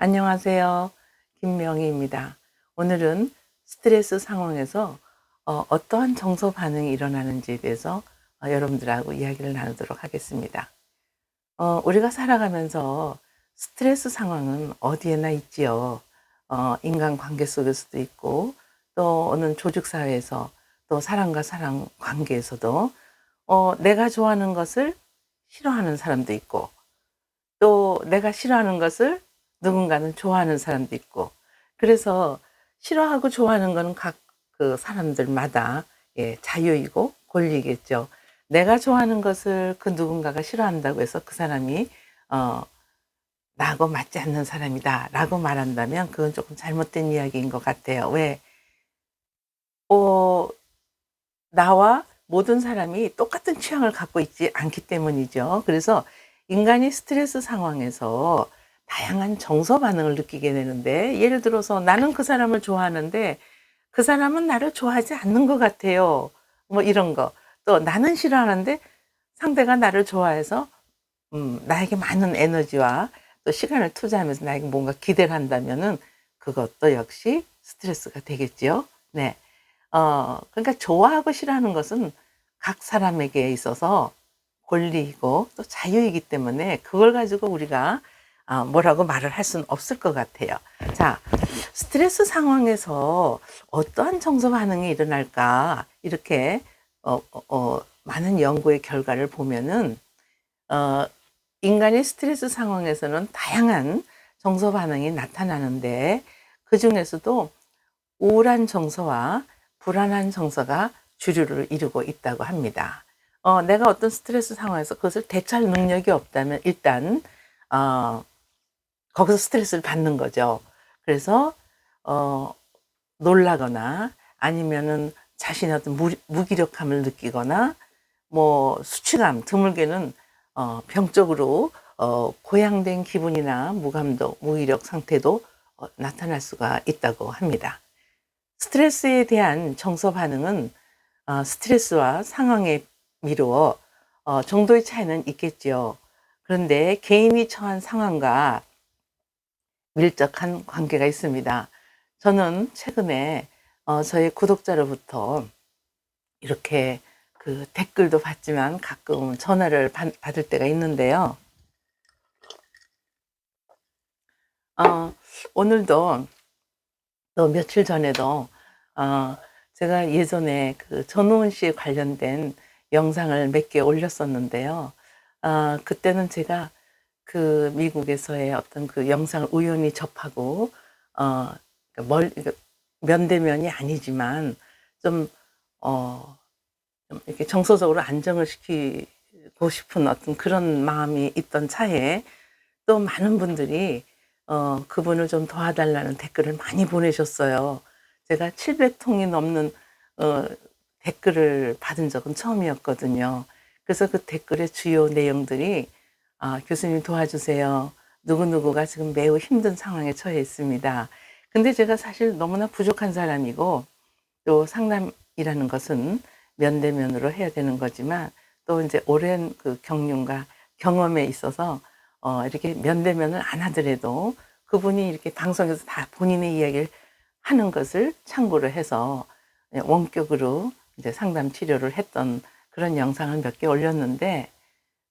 안녕하세요. 김명희입니다. 오늘은 스트레스 상황에서 어, 어떠한 정서 반응이 일어나는지에 대해서 어, 여러분들하고 이야기를 나누도록 하겠습니다. 어, 우리가 살아가면서 스트레스 상황은 어디에나 있지요. 어, 인간 관계 속에서도 있고, 또 어느 조직 사회에서, 또 사람과 사람 관계에서도, 어, 내가 좋아하는 것을 싫어하는 사람도 있고, 또 내가 싫어하는 것을 누군가는 좋아하는 사람도 있고, 그래서 싫어하고 좋아하는 거는 각 그 사람들마다 예, 자유이고 권리겠죠. 내가 좋아하는 것을 그 누군가가 싫어한다고 해서 그 사람이 어, 나하고 맞지 않는 사람이다 라고 말한다면 그건 조금 잘못된 이야기인 것 같아요. 왜? 어, 나와 모든 사람이 똑같은 취향을 갖고 있지 않기 때문이죠. 그래서 인간이 스트레스 상황에서 다양한 정서 반응을 느끼게 되는데 예를 들어서 나는 그 사람을 좋아하는데 그 사람은 나를 좋아하지 않는 것 같아요. 뭐 이런 거. 또 나는 싫어하는데 상대가 나를 좋아해서 음, 나에게 많은 에너지와 또 시간을 투자하면서 나에게 뭔가 기대를 한다면은 그것도 역시 스트레스가 되겠죠. 네. 어, 그러니까 좋아하고 싫어하는 것은 각 사람에게 있어서 권리이고 또 자유이기 때문에 그걸 가지고 우리가 아, 뭐라고 말을 할 수는 없을 것 같아요. 자, 스트레스 상황에서 어떠한 정서 반응이 일어날까 이렇게 어, 어, 어, 많은 연구의 결과를 보면은 어, 인간의 스트레스 상황에서는 다양한 정서 반응이 나타나는데 그 중에서도 우울한 정서와 불안한 정서가 주류를 이루고 있다고 합니다. 어, 내가 어떤 스트레스 상황에서 그것을 대처할 능력이 없다면 일단 어, 거기서 스트레스를 받는 거죠. 그래서 어, 놀라거나 아니면은 자신의 어떤 무, 무기력함을 느끼거나 뭐 수치감 드물게는 어, 병적으로 어, 고양된 기분이나 무감독, 무기력 상태도 어, 나타날 수가 있다고 합니다. 스트레스에 대한 정서 반응은 어, 스트레스와 상황에 미루어 어, 정도의 차이는 있겠죠. 그런데 개인이 처한 상황과 밀접한 관계가 있습니다. 저는 최근에 어, 저희 구독자로부터 이렇게 그 댓글도 받지만 가끔 전화를 받, 받을 때가 있는데요. 어, 오늘도 또 며칠 전에도 어, 제가 예전에 그 전우은 씨 관련된 영상을 몇 개 올렸었는데요. 어, 그때는 제가 그 미국에서의 어떤 그 영상을 우연히 접하고 어, 그러니까 멀 그러니까 면대면이 아니지만 좀 어, 좀 이렇게 정서적으로 안정을 시키고 싶은 어떤 그런 마음이 있던 차에 또 많은 분들이 어, 그분을 좀 도와달라는 댓글을 많이 보내셨어요. 제가 700통이 넘는 어, 댓글을 받은 적은 처음이었거든요. 그래서 그 댓글의 주요 내용들이 아, 교수님 도와주세요. 누구누구가 지금 매우 힘든 상황에 처해 있습니다. 근데 제가 사실 너무나 부족한 사람이고 또 상담이라는 것은 면대면으로 해야 되는 거지만 또 이제 오랜 그 경륜과 경험에 있어서 어, 이렇게 면대면을 안 하더라도 그분이 이렇게 방송에서 다 본인의 이야기를 하는 것을 참고를 해서 원격으로 이제 상담 치료를 했던 그런 영상을 몇 개 올렸는데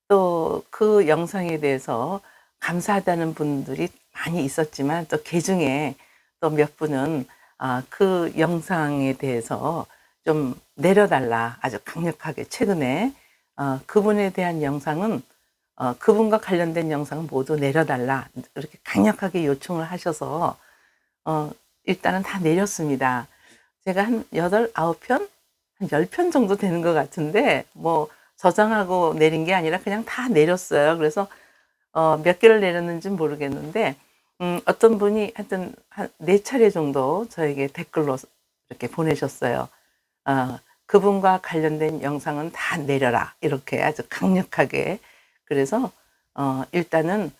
또 그 영상에 대해서 감사하다는 분들이 많이 있었지만 또 그 중에 또 몇 분은 아, 그 영상에 대해서 좀 내려달라 아주 강력하게 최근에 어, 그분에 대한 영상은 어, 그분과 관련된 영상은 모두 내려달라 이렇게 강력하게 요청을 하셔서 어, 일단은 다 내렸습니다. 제가 한 여덟 아홉 편, 한 열 편 정도 되는 것 같은데 뭐 저장하고 내린 게 아니라 그냥 다 내렸어요. 그래서 어, 몇 개를 내렸는지 모르겠는데 음, 어떤 분이 하여튼 한 네 차례 정도 저에게 댓글로 이렇게 보내셨어요. 어, 그분과 관련된 영상은 다 내려라. 이렇게 아주 강력하게. 그래서, 어, 일단은,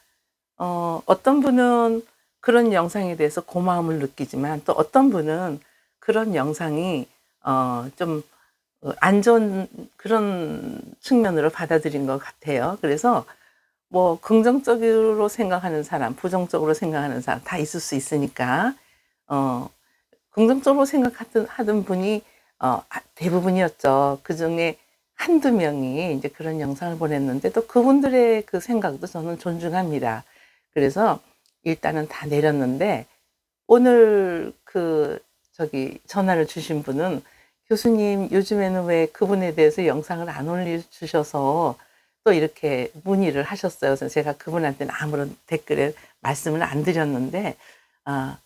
어, 어떤 분은 그런 영상에 대해서 고마움을 느끼지만 또 어떤 분은 그런 영상이, 어, 좀, 안 좋은 그런 측면으로 받아들인 것 같아요. 그래서, 뭐 긍정적으로 생각하는 사람, 부정적으로 생각하는 사람 다 있을 수 있으니까 어 긍정적으로 생각하던 하던 분이 어아 대부분이었죠. 그 중에 한두 명이 이제 그런 영상을 보냈는데 또 그분들의 그 생각도 저는 존중합니다. 그래서 일단은 다 내렸는데 오늘 그 저기 전화를 주신 분은 교수님 요즘에는 왜 그분에 대해서 영상을 안 올려주셔서 또 이렇게 문의를 하셨어요. 그래서 제가 그분한테는 아무런 댓글에 말씀을 안 드렸는데 아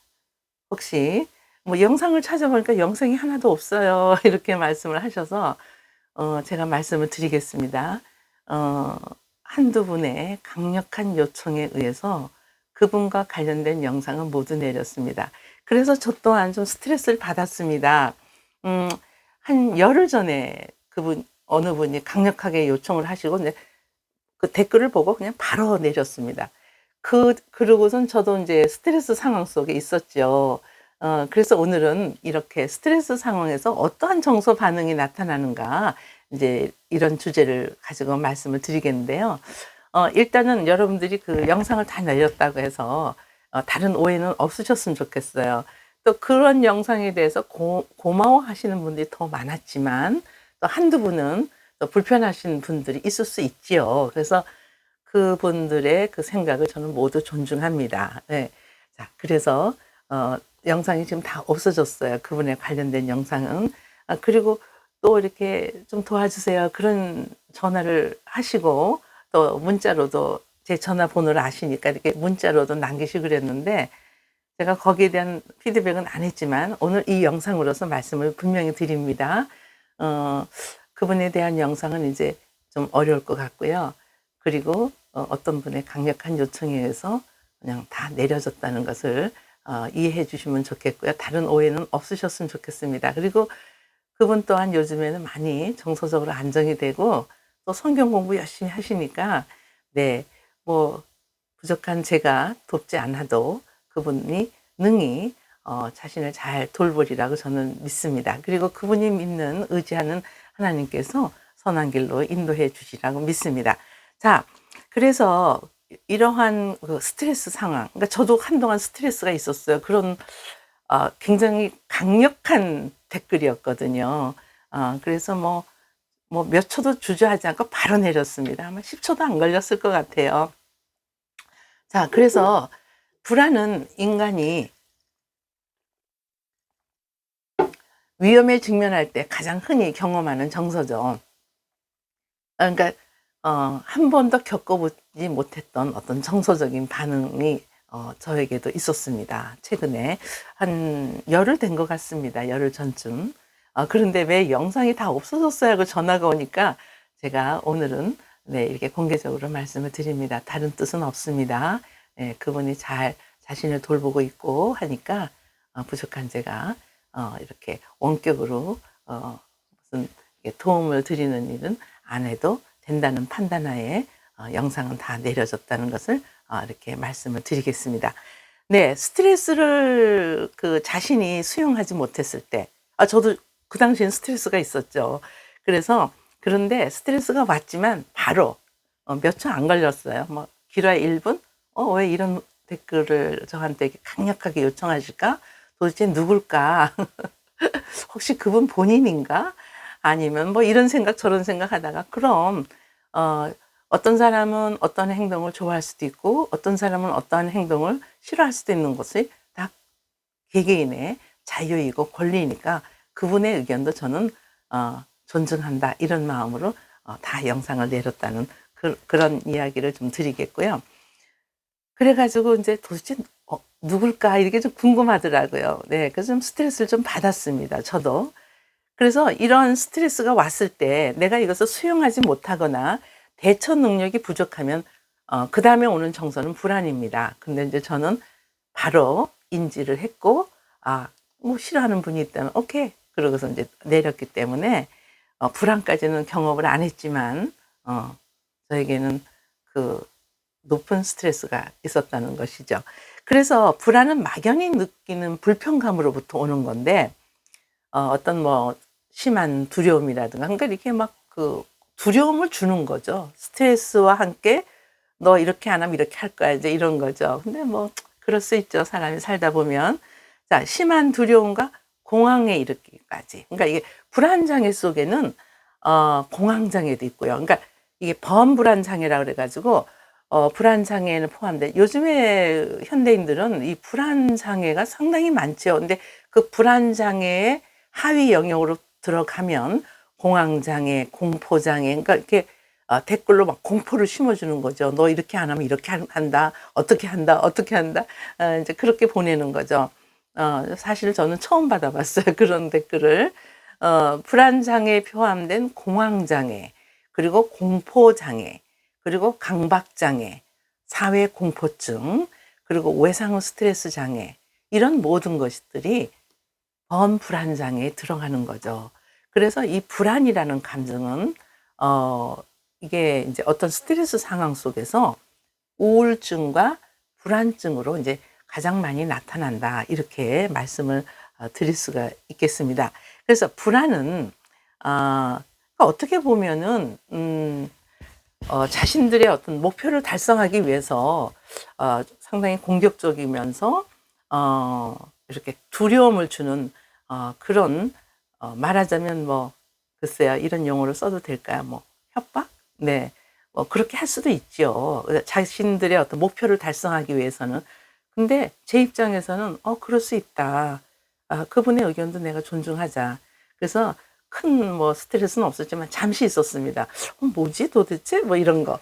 혹시 뭐 영상을 찾아보니까 영상이 하나도 없어요. 이렇게 말씀을 하셔서 어 제가 말씀을 드리겠습니다. 어 한두 분의 강력한 요청에 의해서 그분과 관련된 영상은 모두 내렸습니다. 그래서 저 또한 좀 스트레스를 받았습니다. 음, 한 열흘 전에 그분, 어느 분이 강력하게 요청을 하시고, 이제 그 댓글을 보고 그냥 바로 내렸습니다. 그, 그러고선 저도 이제 스트레스 상황 속에 있었죠. 어, 그래서 오늘은 이렇게 스트레스 상황에서 어떠한 정서 반응이 나타나는가, 이제 이런 주제를 가지고 말씀을 드리겠는데요. 어, 일단은 여러분들이 그 영상을 다 내렸다고 해서 어, 다른 오해는 없으셨으면 좋겠어요. 또 그런 영상에 대해서 고, 고마워 하시는 분들이 더 많았지만 또 한두 분은 또 불편하신 분들이 있을 수 있지요. 그래서 그분들의 그 생각을 저는 모두 존중합니다. 네. 자, 그래서 어, 영상이 지금 다 없어졌어요. 그분에 관련된 영상은. 아, 그리고 또 이렇게 좀 도와주세요. 그런 전화를 하시고 또 문자로도 제 전화번호를 아시니까 이렇게 문자로도 남기시고 그랬는데 제가 거기에 대한 피드백은 안 했지만 오늘 이 영상으로서 말씀을 분명히 드립니다. 어, 그분에 대한 영상은 이제 좀 어려울 것 같고요. 그리고 어, 어떤 분의 강력한 요청에 의해서 그냥 다 내려졌다는 것을 어, 이해해 주시면 좋겠고요. 다른 오해는 없으셨으면 좋겠습니다. 그리고 그분 또한 요즘에는 많이 정서적으로 안정이 되고 또 성경 공부 열심히 하시니까 네, 뭐 부족한 제가 돕지 않아도 그분이 능히 어, 자신을 잘 돌보리라고 저는 믿습니다. 그리고 그분이 믿는 의지하는 하나님께서 선한 길로 인도해 주시라고 믿습니다. 자, 그래서 이러한 그 스트레스 상황, 그러니까 저도 한동안 스트레스가 있었어요. 그런 어, 굉장히 강력한 댓글이었거든요. 어, 그래서 뭐, 뭐 몇 초도 주저하지 않고 바로 내렸습니다. 아마 10초도 안 걸렸을 것 같아요. 자, 그래서 불안은 인간이 위험에 직면할 때 가장 흔히 경험하는 정서죠. 그러니까 어, 한 번도 겪어보지 못했던 어떤 정서적인 반응이 어, 저에게도 있었습니다. 최근에 한 열흘 된 것 같습니다. 열흘 전쯤. 어, 그런데 왜 영상이 다 없어졌어요? 하고 전화가 오니까 제가 오늘은 네, 이렇게 공개적으로 말씀을 드립니다. 다른 뜻은 없습니다. 예, 그분이 잘 자신을 돌보고 있고 하니까 어, 부족한 제가 어, 이렇게 원격으로 어, 무슨 도움을 드리는 일은 안 해도 된다는 판단하에 어, 영상은 다 내려졌다는 것을 어, 이렇게 말씀을 드리겠습니다. 네, 스트레스를 그 자신이 수용하지 못했을 때, 아, 저도 그 당시엔 스트레스가 있었죠. 그래서 그런데 스트레스가 왔지만 바로 어, 몇초 안 걸렸어요. 뭐 길어야 1분? 어, 왜 이런 댓글을 저한테 강력하게 요청하실까? 도대체 누굴까? 혹시 그분 본인인가? 아니면 뭐 이런 생각 저런 생각 하다가 그럼 어, 어떤 사람은 어떤 행동을 좋아할 수도 있고 어떤 사람은 어떠한 행동을 싫어할 수도 있는 것이 다 개개인의 자유이고 권리니까 그분의 의견도 저는 어, 존중한다 이런 마음으로 어, 다 영상을 내렸다는 그, 런 이야기를 좀 드리겠고요. 그래가지고 이제 도대체 어, 누굴까 이게 좀 궁금하더라고요. 네, 그래서 좀 스트레스를 좀 받았습니다. 저도. 그래서 이런 스트레스가 왔을 때 내가 이것을 수용하지 못하거나 대처 능력이 부족하면 어, 그 다음에 오는 정서는 불안입니다. 근데 이제 저는 바로 인지를 했고 아, 뭐 싫어하는 분이 있다면 오케이. 그러고서 이제 내렸기 때문에 어, 불안까지는 경험을 안 했지만 어, 저에게는 그 높은 스트레스가 있었다는 것이죠. 그래서 불안은 막연히 느끼는 불편감으로부터 오는 건데 어, 어떤 뭐 심한 두려움이라든가 그러니까 이렇게 막 그 두려움을 주는 거죠. 스트레스와 함께 너 이렇게 안 하면 이렇게 할 거야. 이제 이런 거죠. 근데 뭐, 그럴 수 있죠. 사람이 살다 보면. 자, 심한 두려움과 공황에 이르기까지. 그러니까 이게 불안 장애 속에는, 어, 공황 장애도 있고요. 그러니까 이게 범불안 장애라 그래가지고, 어, 불안 장애는 포함돼. 요즘에 현대인들은 이 불안 장애가 상당히 많죠. 근데 그 불안 장애의 하위 영역으로 들어가면 공황 장애, 공포 장애, 그러니까 이렇게 어, 댓글로 막 공포를 심어주는 거죠. 너 이렇게 안 하면 이렇게 한- 한다. 어떻게 한다. 어떻게 한다. 어, 이제 그렇게 보내는 거죠. 어, 사실 저는 처음 받아봤어요. 그런 댓글을. 어, 불안장애에 포함된 공황장애, 그리고 공포장애, 그리고 강박장애, 사회 공포증, 그리고 외상후 스트레스 장애, 이런 모든 것들이 범불안 장애에 들어가는 거죠. 그래서 이 불안이라는 감정은, 어, 이게 이제 어떤 스트레스 상황 속에서 우울증과 불안증으로 이제 가장 많이 나타난다. 이렇게 말씀을 어, 드릴 수가 있겠습니다. 그래서 불안은, 어, 어떻게 보면은, 음, 어, 자신들의 어떤 목표를 달성하기 위해서 어, 상당히 공격적이면서 어, 이렇게 두려움을 주는 어, 그런 어, 말하자면 뭐 글쎄요 이런 용어를 써도 될까요? 뭐 협박? 네, 뭐 그렇게 할 수도 있죠. 자신들의 어떤 목표를 달성하기 위해서는. 근데 제 입장에서는 어 그럴 수 있다. 아, 그분의 의견도 내가 존중하자. 그래서 큰 뭐 스트레스는 없었지만 잠시 있었습니다. 어, 뭐지 도대체 뭐 이런 거.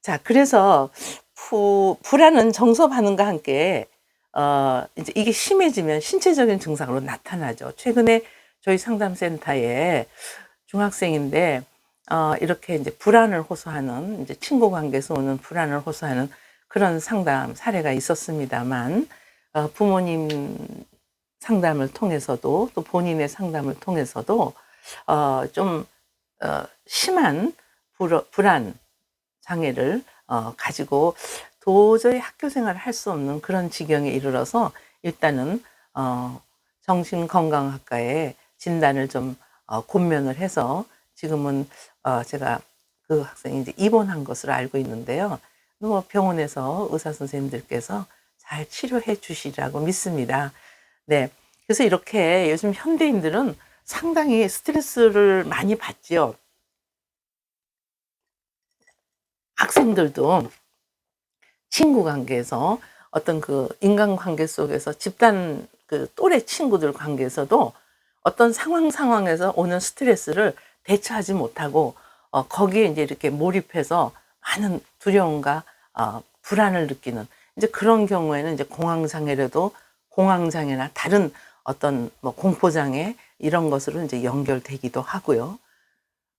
자 그래서 부, 불안은 정서 반응과 함께 어 이제 이게 심해지면 신체적인 증상으로 나타나죠. 최근에 저희 상담센터에 중학생인데 어 이렇게 이제 불안을 호소하는 이제 친구 관계에서 오는 불안을 호소하는 그런 상담 사례가 있었습니다만 어 부모님 상담을 통해서도 또 본인의 상담을 통해서도 어, 좀 어, 심한 불, 불안 장애를 어, 가지고 도저히 학교 생활을 할 수 없는 그런 지경에 이르러서 일단은 어, 정신건강학과에 진단을 좀 어, 권면을 해서 지금은 어, 제가 그 학생이 이제 입원한 것으로 알고 있는데요. 뭐 병원에서 의사 선생님들께서 잘 치료해 주시라고 믿습니다. 네. 그래서 이렇게 요즘 현대인들은 상당히 스트레스를 많이 받지요. 학생들도 친구 관계에서 어떤 그 인간 관계 속에서 집단 그 또래 친구들 관계에서도 어떤 상황 상황에서 오는 스트레스를 대처하지 못하고 어, 거기에 이제 이렇게 몰입해서 많은 두려움과 어, 불안을 느끼는 이제 그런 경우에는 이제 공황장애라도 공황장애나 다른 어떤 뭐 공포장애 이런 것으로 이제 연결되기도 하고요.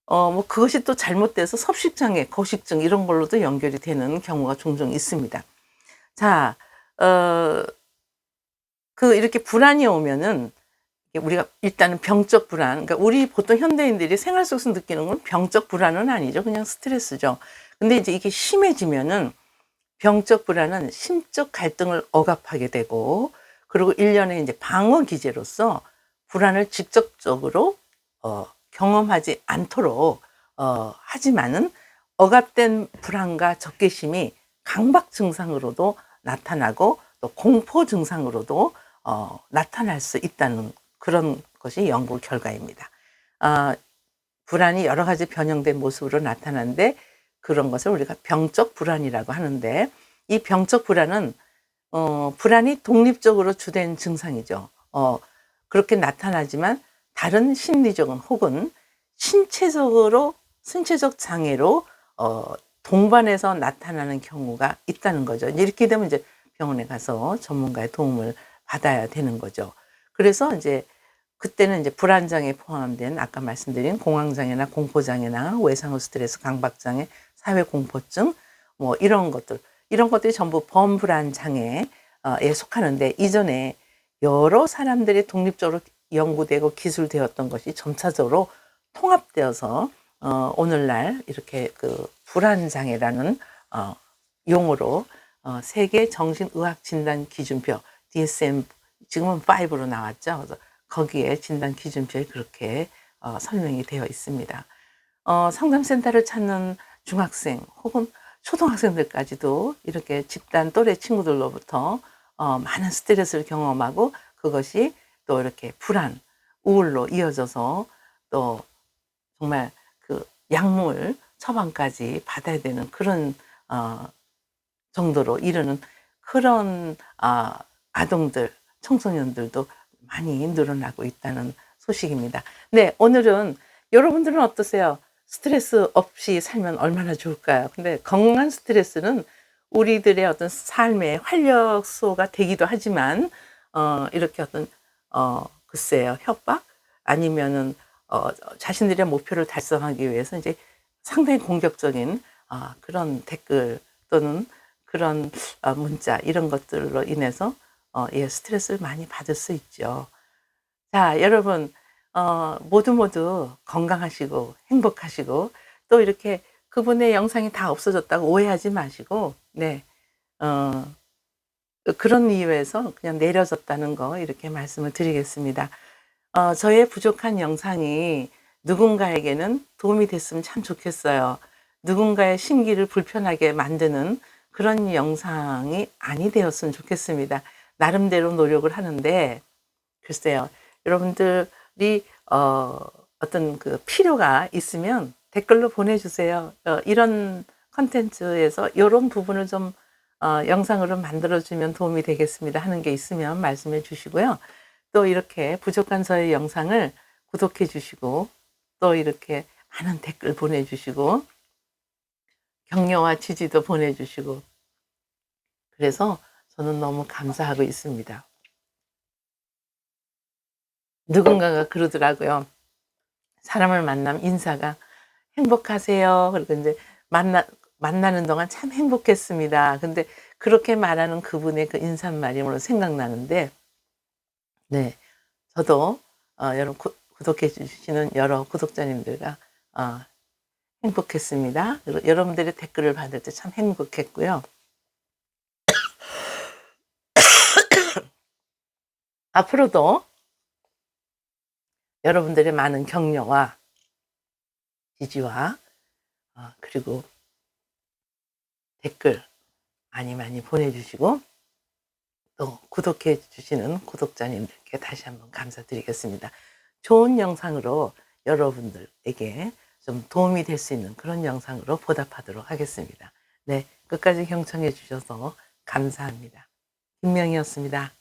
어, 뭐 그것이 또 잘못돼서 섭식장애, 거식증 이런 걸로도 연결이 되는 경우가 종종 있습니다. 자, 어, 그 이렇게 불안이 오면은 우리가 일단은 병적 불안, 그러니까 우리 보통 현대인들이 생활 속에서 느끼는 건 병적 불안은 아니죠. 그냥 스트레스죠. 근데 이제 이게 심해지면은 병적 불안은 심적 갈등을 억압하게 되고 그리고 일련의 이제 방어 기제로서 불안을 직접적으로 어, 경험하지 않도록 어, 하지만은 억압된 불안과 적개심이 강박 증상으로도 나타나고 또 공포 증상으로도 어, 나타날 수 있다는 그런 것이 연구 결과입니다. 어, 불안이 여러 가지 변형된 모습으로 나타나는데 그런 것을 우리가 병적 불안이라고 하는데 이 병적 불안은 어, 불안이 독립적으로 주된 증상이죠. 어, 그렇게 나타나지만 다른 심리적인 혹은 신체적으로 신체적 장애로 어, 동반해서 나타나는 경우가 있다는 거죠. 이렇게 되면 이제 병원에 가서 전문가의 도움을 받아야 되는 거죠. 그래서 이제 그때는 이제 불안장애 포함된 아까 말씀드린 공황장애나 공포장애나 외상후 스트레스, 강박장애, 사회공포증 뭐 이런 것들 이런 것들이 전부 범불안 장애에 속하는데 이전에 여러 사람들이 독립적으로 연구되고 기술되었던 것이 점차적으로 통합되어서 어, 오늘날 이렇게 그 불안 장애라는 어, 용어로 어, 세계 정신의학 진단 기준표 DSM 지금은 5로 나왔죠. 그래서 거기에 진단 기준표에 그렇게 어, 설명이 되어 있습니다. 어, 상담센터를 찾는 중학생 혹은 초등학생들까지도 이렇게 집단 또래 친구들로부터 어, 많은 스트레스를 경험하고 그것이 또 이렇게 불안, 우울로 이어져서 또 정말 그 약물 처방까지 받아야 되는 그런 어, 정도로 이르는 그런 아, 아동들, 청소년들도 많이 늘어나고 있다는 소식입니다. 네, 오늘은 여러분들은 어떠세요? 스트레스 없이 살면 얼마나 좋을까요? 근데 건강한 스트레스는 우리들의 어떤 삶의 활력소가 되기도 하지만 어, 이렇게 어떤 어, 글쎄요 협박 아니면은 어, 자신들의 목표를 달성하기 위해서 이제 상당히 공격적인 아, 그런 댓글 또는 그런 어, 문자 이런 것들로 인해서 어, 예, 스트레스를 많이 받을 수 있죠. 자, 여러분 어, 모두 모두 건강하시고 행복하시고 또 이렇게 그분의 영상이 다 없어졌다고 오해하지 마시고 네. 어, 그런 이유에서 그냥 내려졌다는 거 이렇게 말씀을 드리겠습니다. 어, 저의 부족한 영상이 누군가에게는 도움이 됐으면 참 좋겠어요. 누군가의 심기를 불편하게 만드는 그런 영상이 아니 되었으면 좋겠습니다. 나름대로 노력을 하는데 글쎄요. 여러분들 이 어, 어떤 그 필요가 있으면 댓글로 보내주세요. 어, 이런 컨텐츠에서 이런 부분을 좀 어, 영상으로 만들어주면 도움이 되겠습니다 하는 게 있으면 말씀해 주시고요. 또 이렇게 부족한 저의 영상을 구독해 주시고 또 이렇게 많은 댓글 보내주시고 격려와 지지도 보내주시고 그래서 저는 너무 감사하고 있습니다. 누군가가 그러더라고요. 사람을 만나면 인사가 행복하세요. 그리고 이제 만나 만나는 동안 참 행복했습니다. 근데 그렇게 말하는 그분의 그 인사말이 물론 생각나는데, 네, 저도 어, 여러분 구, 구독해 주시는 여러 구독자님들과 어, 행복했습니다. 여러분들의 댓글을 받을 때 참 행복했고요. 앞으로도 여러분들의 많은 격려와 지지와 어, 그리고 댓글 많이 많이 보내주시고 또 구독해 주시는 구독자님들께 다시 한번 감사드리겠습니다. 좋은 영상으로 여러분들에게 좀 도움이 될 수 있는 그런 영상으로 보답하도록 하겠습니다. 네, 끝까지 경청해 주셔서 감사합니다. 김명희였습니다.